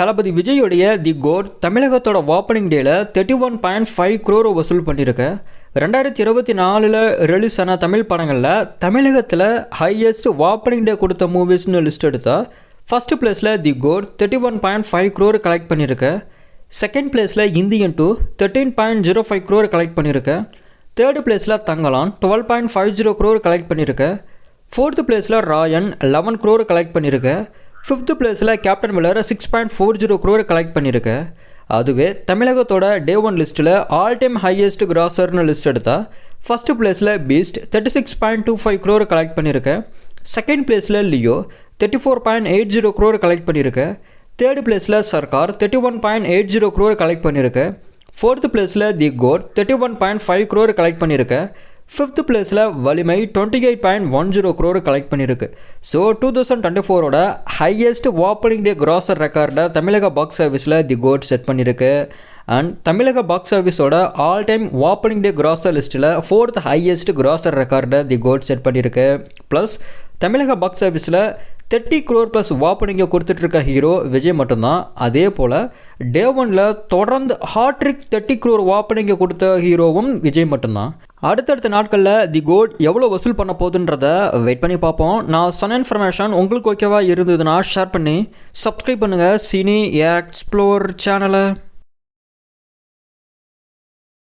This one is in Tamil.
தளபதி விஜயோடைய தி கோட் தமிழகத்தோட ஓப்பனிங் டேல thirty one point five crore வசூல் பண்ணியிருக்கு ரெண்டாயிரத்தி இருபத்தி நாலில் ரிலீஸ் ஆன தமிழ் படங்களில் தமிழகத்தில் ஹையஸ்ட் ஓப்பனிங் டே கொடுத்த மூவிஸ்னு லிஸ்ட் எடுத்தால் ஃபஸ்ட்டு பிளேஸில் the GOAT thirty one point five crore collect பண்ணியிருக்கு செகண்ட் பிளேஸில் Indian two thirteen point zero five crore collect பண்ணியிருக்கு தேர்டு பிளேஸில் Thangalaan twelve point five zero crore collect பண்ணியிருக்கு ஃபோர்த்து பிளேஸில் ராயன் லெவன் க்ரோர் கலெக்ட் பண்ணியிருக்கு ஃபிஃப்த்து பிளேஸில் Captain Miller six point four zero crore collect பண்ணியிருக்கு. அதுவே தமிழகத்தோட டே ஒன் லிஸ்ட்டில் ஆல் டைம் ஹையஸ்ட் கிராசர்னு லிஸ்ட் எடுத்தால் ஃபஸ்ட்டு பிளேஸில் Beast thirty six point two five crore collect பண்ணியிருக்கு. செகண்ட் பிளேஸில் Leo thirty four point eight zero crore collect பண்ணியிருக்கு. தேர்ட் பிளேஸில் Sarkar thirty one point eight zero crore collect பண்ணியிருக்கு. ஃபோர்த்து பிளேஸில் the GOAT thirty one point five crore collect பண்ணியிருக்கு. ஃபிஃப்த் பிளேஸில் Valimai twenty eight point one zero crore collect பண்ணியிருக்கு ஸோ டூ தௌசண்ட் டுவெண்ட்டி ஃபோரோட ஹையஸ்ட் ஓப்பனிங் டே கிராசர் ரெக்கார்டை தமிழக பாக்ஸ் ஆஃபீஸில் தி கோட் செட் பண்ணியிருக்கு. அண்ட் தமிழக box ஆஃபீஸோட all time opening day grosser லிஸ்ட்டில் ஃபோர்த் ஹையஸ்ட் கிராசர் ரெக்கார்டை தி கோட் செட் பண்ணியிருக்கு. ப்ளஸ் தமிழக பாக்ஸ் ஆஃபீஸில் தேர்ட்டி க்ரோர் ப்ளஸ் ஓப்பனிங்கை கொடுத்துட்ருக்க ஹீரோ விஜய் மட்டும்தான். அதே போல் டே ஒனில் தொடர்ந்து ஹாட்ரிக் தேர்ட்டி க்ரோர் ஓப்பனிங்கை கொடுத்த ஹீரோவும் விஜய் மட்டும்தான். அடுத்தடுத்த நாட்களில் தி கோட் எவ்வளோ வசூல் பண்ண போகுதுன்றத வெயிட் பண்ணி பார்ப்போம். நான் சொன்ன இன்ஃபர்மேஷன் உங்களுக்கு ஓகேவா இருந்ததுன்னா ஷேர் பண்ணி சப்ஸ்கிரைப் பண்ணுங்கள் சினி எக்ஸ்ப்ளோர் சேனலை